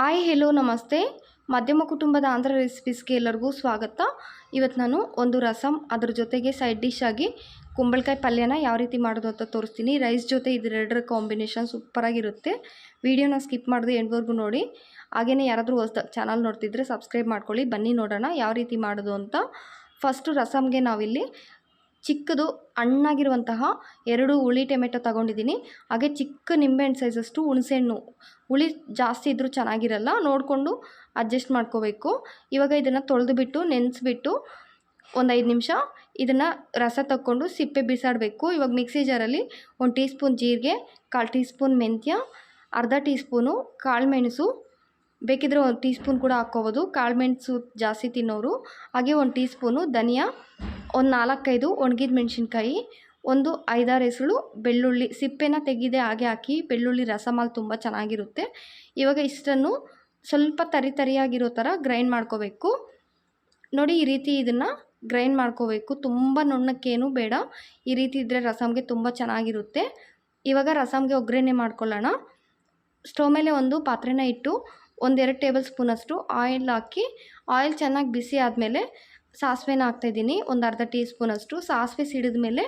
Hi hello ನಮಸ್ತೆ. ಮಧ್ಯಮ ಕುಟುಂಬದ ಆಂಧ್ರ ರೆಸಿಪೀಸ್ಗೆ ಎಲ್ಲರಿಗೂ ಸ್ವಾಗತ. ಇವತ್ತು ನಾನು ಒಂದು ರಸಮ್ ಅದ್ರ ಜೊತೆಗೆ ಸೈಡ್ ಡಿಶ್ ಆಗಿ ಕುಂಬಳಕಾಯಿ ಪಲ್ಯನ ಯಾವ ರೀತಿ ಮಾಡೋದು ಅಂತ ತೋರಿಸ್ತೀನಿ. ರೈಸ್ ಜೊತೆ ಇದೆರಡರ ಕಾಂಬಿನೇಷನ್ ಸೂಪರಾಗಿರುತ್ತೆ ವಿಡಿಯೋನ ಸ್ಕಿಪ್ ಮಾಡಿದ್ರೆ ಎಂಡ್ವರೆಗೂ ನೋಡಿ. ಹಾಗೆಯೇ ಯಾರಾದರೂ ಹೊಸ ಚಾನಲ್ ನೋಡ್ತಿದ್ರೆ ಸಬ್ಸ್ಕ್ರೈಬ್ ಮಾಡ್ಕೊಳ್ಳಿ. ಬನ್ನಿ ನೋಡೋಣ ಯಾವ ರೀತಿ ಮಾಡೋದು ಅಂತ. ಫಸ್ಟು ರಸಮ್ಗೆ ನಾವಿಲ್ಲಿ ಚಿಕ್ಕದು ಹಣ್ಣಾಗಿರುವಂತಹ ಎರಡು ಹುಳಿ ಟೊಮೆಟೊ ತಗೊಂಡಿದ್ದೀನಿ. ಹಾಗೆ ಚಿಕ್ಕ ನಿಂಬೆಹಣ್ಣು ಸೈಜಷ್ಟು ಹುಣಸೆಹಣ್ಣು ಹುಳಿ ಜಾಸ್ತಿ ಇದ್ದರೂ ಚೆನ್ನಾಗಿರಲ್ಲ, ನೋಡಿಕೊಂಡು ಅಡ್ಜಸ್ಟ್ ಮಾಡ್ಕೋಬೇಕು. ಇವಾಗ ಇದನ್ನು ತೊಳೆದುಬಿಟ್ಟು, ನೆನೆಸ್ಬಿಟ್ಟು ಒಂದು ಐದು ನಿಮಿಷ ಇದನ್ನು ರಸ ತಕ್ಕೊಂಡು ಸಿಪ್ಪೆ ಬಿಸಾಡಬೇಕು. ಇವಾಗ ಮಿಕ್ಸಿ ಜಾರಲ್ಲಿ ಒಂದು ಟೀ ಸ್ಪೂನ್ ಜೀರಿಗೆ, ಕಾಲು ಟೀ ಸ್ಪೂನ್ ಮೆಂತ್ಯ, ಅರ್ಧ ಟೀ ಸ್ಪೂನು ಕಾಳುಮೆಣಸು ಬೇಕಿದ್ರೆ ಒಂದು ಟೀ ಸ್ಪೂನ್ ಕೂಡ ಹಾಕ್ಕೋಬೋದು. ಕಾಳುಮೆಣಸು ಜಾಸ್ತಿ ತಿನ್ನೋರು. ಹಾಗೆ ಒಂದು ಟೀ ಸ್ಪೂನು ಧನಿಯಾ. ಒಂದು ನಾಲ್ಕೈದು ಒಣಗಿದ ಮೆಣಸಿನ್ಕಾಯಿ, ಒಂದು ಐದಾರು ಹೆಸಳು ಬೆಳ್ಳುಳ್ಳಿ. ಸಿಪ್ಪೆನ ತೆಗೆದೇ ಹಾಗೆ ಹಾಕಿ ಬೆಳ್ಳುಳ್ಳಿ ರಸಮಾಲ್ ತುಂಬ ಚೆನ್ನಾಗಿರುತ್ತೆ. ಇವಾಗ ಇಷ್ಟನ್ನು ಸ್ವಲ್ಪ ತರಿ ತರಿಯಾಗಿರೋ ಥರ ಗ್ರೈಂಡ್ ಮಾಡ್ಕೋಬೇಕು. ನೋಡಿ ಈ ರೀತಿ ಇದನ್ನು ಗ್ರೈಂಡ್ ಮಾಡ್ಕೋಬೇಕು. ತುಂಬ ನುಣ್ಣಕ್ಕೇನು ಬೇಡ. ಈ ರೀತಿ ಇದ್ದರೆ ರಸಮ್ಗೆ ತುಂಬ ಚೆನ್ನಾಗಿರುತ್ತೆ. ಇವಾಗ ರಸಮ್ಗೆ ಒಗ್ಗರಣೆ ಮಾಡ್ಕೊಳ್ಳೋಣ. ಸ್ಟವ್ ಮೇಲೆ ಒಂದು ಪಾತ್ರೆನ ಇಟ್ಟು ಒಂದೆರಡು ಟೇಬಲ್ ಸ್ಪೂನಷ್ಟು ಆಯಿಲ್ ಹಾಕಿ, ಆಯಿಲ್ ಚೆನ್ನಾಗಿ ಬಿಸಿ ಆದಮೇಲೆ ಸಾಸಿವೆನ ಹಾಕ್ತಾಯಿದ್ದೀನಿ. ಒಂದು ಅರ್ಧ ಟೀ ಸ್ಪೂನಷ್ಟು ಸಾಸಿವೆ ಸಿಡಿದ ಮೇಲೆ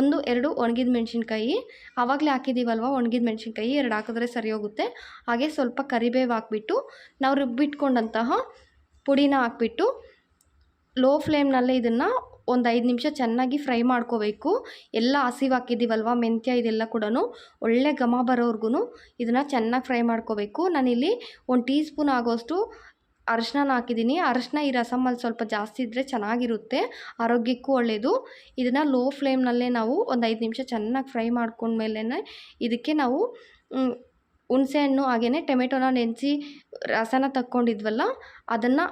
ಒಂದು ಎರಡು ಒಣಗಿದ ಮೆಣಸಿನ್ಕಾಯಿ. ಆವಾಗಲೇ ಹಾಕಿದ್ದೀವಲ್ವ? ಒಣಗಿದ ಮೆಣಸಿನ್ಕಾಯಿ ಎರಡು ಹಾಕಿದ್ರೆ ಸರಿ ಹೋಗುತ್ತೆ. ಹಾಗೆ ಸ್ವಲ್ಪ ಕರಿಬೇವು ಹಾಕ್ಬಿಟ್ಟು, ನಾವು ರುಬ್ಬಿಟ್ಕೊಂಡಂತಹ ಪುಡಿನ ಹಾಕ್ಬಿಟ್ಟು, ಲೋ ಫ್ಲೇಮ್ನಲ್ಲೇ ಇದನ್ನು ಒಂದು ಐದು ನಿಮಿಷ ಚೆನ್ನಾಗಿ ಫ್ರೈ ಮಾಡ್ಕೋಬೇಕು. ಎಲ್ಲ ಹಸಿವು ಹಾಕಿದ್ದೀವಲ್ವ? ಮೆಂತ್ಯ ಇದೆಲ್ಲ ಕೂಡ ಒಳ್ಳೆ ಘಮ ಬರೋವ್ರಿಗೂ ಇದನ್ನು ಚೆನ್ನಾಗಿ ಫ್ರೈ ಮಾಡ್ಕೋಬೇಕು. ನಾನಿಲ್ಲಿ ಒಂದು ಟೀ ಸ್ಪೂನ್ ಆಗೋಷ್ಟು ಅರಶಿನ ಹಾಕಿದ್ದೀನಿ. ಅರಶಿನ ಈ ರಸಮಲ್ಲಿ ಸ್ವಲ್ಪ ಜಾಸ್ತಿ ಇದ್ದರೆ ಚೆನ್ನಾಗಿರುತ್ತೆ. ಆರೋಗ್ಯಕ್ಕೂ ಒಳ್ಳೆಯದು ಇದನ್ನು ಲೋ ಫ್ಲೇಮ್ನಲ್ಲೇ ನಾವು ಒಂದು ಐದು ನಿಮಿಷ ಚೆನ್ನಾಗಿ ಫ್ರೈ ಮಾಡ್ಕೊಂಡ್ಮೇಲೆ ಇದಕ್ಕೆ ನಾವು ಹುಣಸೆಹಣ್ಣು ಹಾಗೆಯೇ ಟೊಮೆಟೊನ ನೆನೆಸಿ ರಸನ ತಕ್ಕೊಂಡಿದ್ವಲ್ಲ, ಅದನ್ನು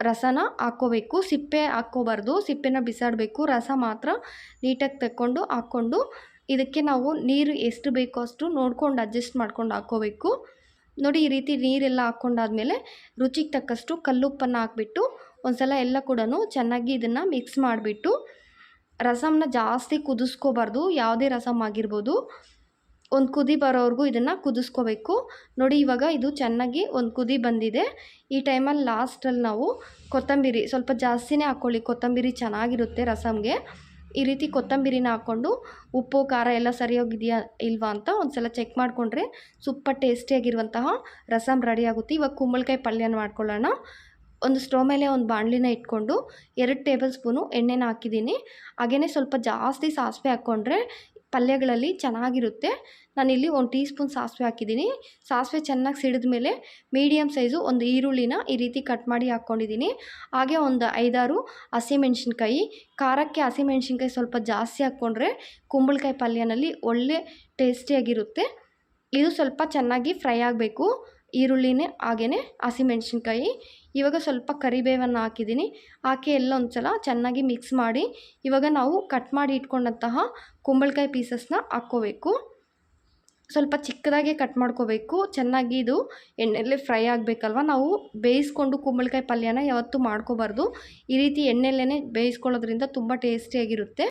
ರಸನ ಹಾಕ್ಕೋಬೇಕು. ಸಿಪ್ಪೆ ಹಾಕ್ಕೋಬಾರ್ದು. ಸಿಪ್ಪೆನ ಬಿಸಾಡಬೇಕು. ರಸ ಮಾತ್ರ ನೀಟಾಗಿ ತಕ್ಕೊಂಡು ಹಾಕ್ಕೊಂಡು ಇದಕ್ಕೆ ನಾವು ನೀರು ಎಷ್ಟು ಬೇಕೋ ಅಷ್ಟು ನೋಡ್ಕೊಂಡು ಅಡ್ಜಸ್ಟ್ ಮಾಡ್ಕೊಂಡು ಹಾಕ್ಕೋಬೇಕು. ನೋಡಿ ಈ ರೀತಿ ನೀರೆಲ್ಲ ಹಾಕ್ಕೊಂಡಾದ್ಮೇಲೆ ರುಚಿಗೆ ತಕ್ಕಷ್ಟು ಕಲ್ಲುಪ್ಪನ್ನು ಹಾಕ್ಬಿಟ್ಟು ಒಂದು ಸಲ ಎಲ್ಲ ಕೂಡ ಚೆನ್ನಾಗಿ ಇದನ್ನು ಮಿಕ್ಸ್ ಮಾಡಿಬಿಟ್ಟು ರಸಮನ್ನ ಜಾಸ್ತಿ ಕುದಿಸ್ಕೋಬಾರ್ದು, ಯಾವುದೇ ರಸಮ್ ಆಗಿರ್ಬೋದು. ಒಂದು ಕುದಿ ಬರೋವರೆಗೂ ಇದನ್ನು ಕುದಿಸ್ಕೋಬೇಕು. ನೋಡಿ ಇವಾಗ ಇದು ಚೆನ್ನಾಗಿ ಒಂದು ಕುದಿ ಬಂದಿದೆ. ಈ ಟೈಮಲ್ಲಿ ಲಾಸ್ಟಲ್ಲಿ ನಾವು ಕೊತ್ತಂಬರಿ ಸ್ವಲ್ಪ ಜಾಸ್ತಿನೇ ಹಾಕ್ಕೊಳ್ಳಿ ಕೊತ್ತಂಬರಿ ಚೆನ್ನಾಗಿರುತ್ತೆ ರಸಮ್ಗೆ. ಈ ರೀತಿ ಕೊತ್ತಂಬರಿನ ಹಾಕ್ಕೊಂಡು ಉಪ್ಪು, ಖಾರ ಎಲ್ಲ ಸರಿಯೋಗಿದೆಯಾ ಇಲ್ವಾ ಅಂತ ಒಂದು ಸಲ ಚೆಕ್ ಮಾಡಿಕೊಂಡ್ರೆ ಸೂಪರ್ ಟೇಸ್ಟಿಯಾಗಿರುವಂತಹ ರಸಮ್ ರೆಡಿ ಆಗುತ್ತೆ. ಇವಾಗ ಕುಂಬಳಕಾಯಿ ಪಲ್ಯನ ಮಾಡ್ಕೊಳ್ಳೋಣ. ಒಂದು ಸ್ಟವ್ ಮೇಲೆ ಒಂದು ಬಾಣಲಿನ ಇಟ್ಕೊಂಡು ಎರಡು ಟೇಬಲ್ ಸ್ಪೂನು ಎಣ್ಣೆನ ಹಾಕಿದ್ದೀನಿ. ಹಾಗೆಯೇ ಸ್ವಲ್ಪ ಜಾಸ್ತಿ ಸಾಸಿವೆ ಹಾಕ್ಕೊಂಡ್ರೆ ಪಲ್ಯಗಳಲ್ಲಿ ಚೆನ್ನಾಗಿರುತ್ತೆ. ನಾನಿಲ್ಲಿ ಒಂದು ಟೀ ಸ್ಪೂನ್ ಸಾಸಿವೆ ಹಾಕಿದ್ದೀನಿ. ಸಾಸಿವೆ ಚೆನ್ನಾಗಿ ಸಿಡಿದ ಮೇಲೆ ಮೀಡಿಯಮ್ ಸೈಜು ಒಂದು ಈರುಳ್ಳಿನ ಈ ರೀತಿ ಕಟ್ ಮಾಡಿ ಹಾಕ್ಕೊಂಡಿದ್ದೀನಿ. ಹಾಗೆ ಒಂದು ಐದಾರು ಹಸಿಮೆಣ್ಸಿನ್ಕಾಯಿ. ಖಾರಕ್ಕೆ ಹಸಿಮೆಣ್ಸಿನ್ಕಾಯಿ ಸ್ವಲ್ಪ ಜಾಸ್ತಿ ಹಾಕ್ಕೊಂಡ್ರೆ ಕುಂಬಳಕಾಯಿ ಪಲ್ಯನಲ್ಲಿ ಒಳ್ಳೆ ಟೇಸ್ಟಿಯಾಗಿರುತ್ತೆ. ಇದು ಸ್ವಲ್ಪ ಚೆನ್ನಾಗಿ ಫ್ರೈ ಆಗಬೇಕು. ಈರುಳ್ಳಿನೇ ಹಾಗೆಯೇ ಹಸಿಮೆಣ್ಸಿನ್ಕಾಯಿ ಇವಾಗ ಸ್ವಲ್ಪ ಕರಿಬೇವನ್ನು ಹಾಕಿದ್ದೀನಿ. ಹಾಕಿ ಎಲ್ಲ ಒಂದು ಸಲ ಚೆನ್ನಾಗಿ ಮಿಕ್ಸ್ ಮಾಡಿ ಇವಾಗ ನಾವು ಕಟ್ ಮಾಡಿ ಇಟ್ಕೊಂಡಂತಹ ಕುಂಬಳಕಾಯಿ ಪೀಸಸ್ನ ಹಾಕ್ಕೋಬೇಕು. ಸ್ವಲ್ಪ ಚಿಕ್ಕದಾಗೆ ಕಟ್ ಮಾಡ್ಕೋಬೇಕು. ಚೆನ್ನಾಗಿ ಇದು ಎಣ್ಣೆಯಲ್ಲೇ ಫ್ರೈ ಆಗಬೇಕಲ್ವ? ನಾವು ಬೇಯಿಸ್ಕೊಂಡು ಕುಂಬಳಕಾಯಿ ಪಲ್ಯನ ಯಾವತ್ತೂ ಮಾಡ್ಕೋಬಾರ್ದು. ಈ ರೀತಿ ಎಣ್ಣೆಲ್ಲೇ ಬೇಯಿಸ್ಕೊಳ್ಳೋದ್ರಿಂದ ತುಂಬ ಟೇಸ್ಟಿಯಾಗಿರುತ್ತೆ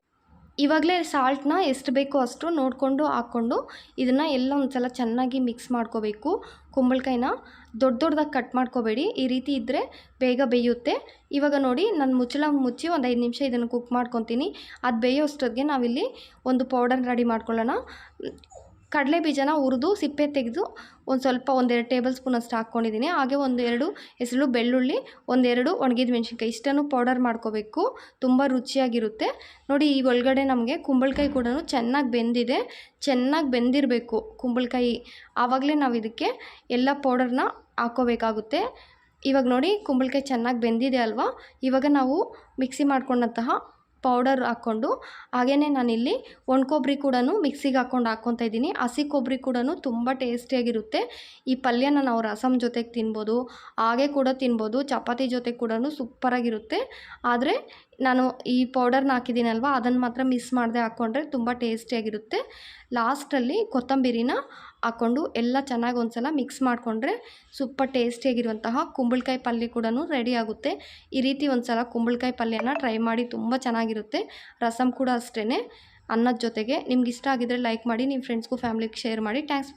ಇವಾಗಲೇ ಸಾಲ್ಟ್ನ ಎಷ್ಟು ಬೇಕೋ ಅಷ್ಟು ನೋಡಿಕೊಂಡು ಹಾಕ್ಕೊಂಡು ಇದನ್ನು ಎಲ್ಲ ಒಂದು ಸಲ ಚೆನ್ನಾಗಿ ಮಿಕ್ಸ್ ಮಾಡ್ಕೋಬೇಕು. ಕುಂಬಳಕಾಯಿನ ದೊಡ್ಡ ದೊಡ್ಡದಾಗಿ ಕಟ್ ಮಾಡ್ಕೋಬೇಡಿ. ಈ ರೀತಿ ಇದ್ದರೆ ಬೇಗ ಬೇಯುತ್ತೆ. ಇವಾಗ ನೋಡಿ ನಾನು ಮುಚ್ಚಳ ಮುಚ್ಚಿ ಒಂದು ಐದು ನಿಮಿಷ ಇದನ್ನು ಕುಕ್ ಮಾಡ್ಕೊತೀನಿ. ಅದು ಬೇಯೋಷ್ಟೊತ್ತಿಗೆ ನಾವಿಲ್ಲಿ ಒಂದು ಪೌಡರ್ ರೆಡಿ ಮಾಡ್ಕೊಳ್ಳೋಣ. ಕಡಲೆ ಬೀಜನ ಹುರಿದು ಸಿಪ್ಪೆ ತೆಗೆದು ಒಂದು ಸ್ವಲ್ಪ ಒಂದೆರಡು ಟೇಬಲ್ ಸ್ಪೂನ್ ಅಷ್ಟು ಹಾಕ್ಕೊಂಡಿದ್ದೀನಿ ಹಾಗೆ ಒಂದೆರಡು ಹೆಸರು ಬೆಳ್ಳುಳ್ಳಿ ಒಂದೆರಡು ಒಣಗಿದ ಮೆಣಸಿನ್ಕಾಯಿ. ಇಷ್ಟನ್ನು ಪೌಡರ್ ಮಾಡ್ಕೋಬೇಕು. ತುಂಬ ರುಚಿಯಾಗಿರುತ್ತೆ. ನೋಡಿ, ಈ ಒಳಗಡೆ ನಮಗೆ ಕುಂಬಳಕಾಯಿ ಕೂಡ ಚೆನ್ನಾಗಿ ಬೆಂದಿದೆ. ಚೆನ್ನಾಗಿ ಬೆಂದಿರಬೇಕು ಕುಂಬಳಕಾಯಿ. ಆವಾಗಲೇ ನಾವು ಇದಕ್ಕೆ ಎಲ್ಲ ಪೌಡರ್ನ ಹಾಕ್ಕೋಬೇಕಾಗುತ್ತೆ ಇವಾಗ ನೋಡಿ ಕುಂಬಳಕಾಯಿ ಚೆನ್ನಾಗಿ ಬೆಂದಿದೆ ಅಲ್ವಾ? ಇವಾಗ ನಾವು ಮಿಕ್ಸಿ ಮಾಡ್ಕೊಂಡಂತಹ ಪೌಡರ್ ಹಾಕ್ಕೊಂಡು ಹಾಗೆಯೇ ನಾನಿಲ್ಲಿ ಒಣ ಕೊಬ್ಬರಿ ಕೂಡ ಮಿಕ್ಸಿಗೆ ಹಾಕ್ಕೊಂಡು ಹಾಕ್ಕೊತಾ ಇದ್ದೀನಿ ಹಸಿ ಕೊಬ್ಬರಿ ಕೂಡ ತುಂಬ ಟೇಸ್ಟಿಯಾಗಿರುತ್ತೆ. ಈ ಪಲ್ಯನ ನಾವು ರಸಮ್ ಜೊತೆಗೆ ತಿನ್ಬೋದು, ಹಾಗೆ ಕೂಡ ತಿನ್ಬೋದು, ಚಪಾತಿ ಜೊತೆ ಕೂಡ ಸೂಪರಾಗಿರುತ್ತೆ. ಆದರೆ ನಾನು ಈ ಪೌಡರ್ನ ಹಾಕಿದ್ದೀನಲ್ವ, ಅದನ್ನು ಮಾತ್ರ ಮಿಸ್ ಮಾಡದೆ ಹಾಕ್ಕೊಂಡ್ರೆ ತುಂಬ ಟೇಸ್ಟಿಯಾಗಿರುತ್ತೆ ಲಾಸ್ಟಲ್ಲಿ ಕೊತ್ತಂಬರಿನ ಹಾಕ್ಕೊಂಡು ಎಲ್ಲ ಚೆನ್ನಾಗಿ ಒಂದು ಸಲ ಮಿಕ್ಸ್ ಮಾಡಿಕೊಂಡ್ರೆ ಸೂಪರ್ ಟೇಸ್ಟಿಯಾಗಿರುವಂತಹ ಕುಂಬಳಕಾಯಿ ಪಲ್ಯ ಕೂಡ ರೆಡಿ ಆಗುತ್ತೆ. ಈ ರೀತಿ ಒಂದು ಸಲ ಕುಂಬಳಕಾಯಿ ಪಲ್ಯನ ಟ್ರೈ ಮಾಡಿ ತುಂಬ ಚೆನ್ನಾಗಿರುತ್ತೆ. ರಸಮ್ ಕೂಡ ಅಷ್ಟೇ ಅನ್ನದ ಜೊತೆಗೆ ನಿಮ್ಗೆ ಇಷ್ಟ ಆಗಿದ್ರೆ ಲೈಕ್ ಮಾಡಿ ನಿಮ್ಮ ಫ್ರೆಂಡ್ಸ್ಗೂ ಫ್ಯಾಮ್ಲಿಗೆ ಶೇರ್ ಮಾಡಿ. ಥ್ಯಾಂಕ್ಸ್